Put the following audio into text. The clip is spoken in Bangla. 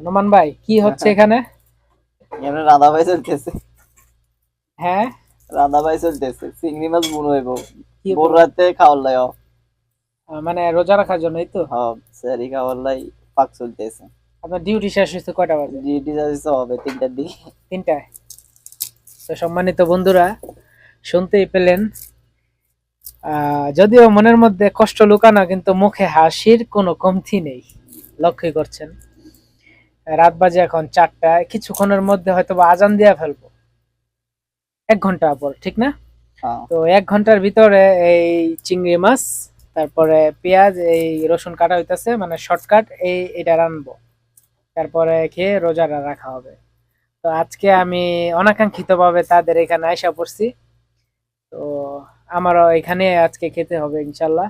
নোমান ভাই কি হচ্ছে এখানে? এখানে রাধা ভাই চলতেছে। হ্যাঁ? রাধা ভাই চলতেছে। চিংড়ি মাছ বুনো হইব ভোর রাতে খাওয়ার লাই মানে রোজা রাখার জন্যই তো? হব সারি খাওয়ার লাই পাক চলতেছে। আপনার ডিউটি শেষ হয়েছে কয়টা বাজে? ডিউটি যাচ্ছে হবে তিনটার দিকে। তিনটায়। তো সম্মানিত বন্ধুরা শুনতেই পেলেন। আহ, যদিও মনের মধ্যে কষ্ট লুকানো কিন্তু মুখে হাসির কোনো কমতি নেই। লক্ষ্যই করছেন। রাত বাজে এখন চারটা কিছুক্ষণের মধ্যে হয়তো বা আজান দিয়ে ফেলব। এক ঘণ্টা পর ঠিক না? হ্যাঁ। তো এক ঘণ্টার ভিতরে এই চিংড়ি মাছ তারপরে পেঁয়াজ এই রসুন কাটা হইতেছে মানে শর্টকাট এই এটা রানবো। তারপরে খেয়ে রোজাটা রাখা হবে। তো আজকে আমি অনাকাঙ্ক্ষিত ভাবে তাদের এখানে আয়সা পড়ছি। তো আমারও এখানে আজকে খেতে হবে ইনশাল্লাহ।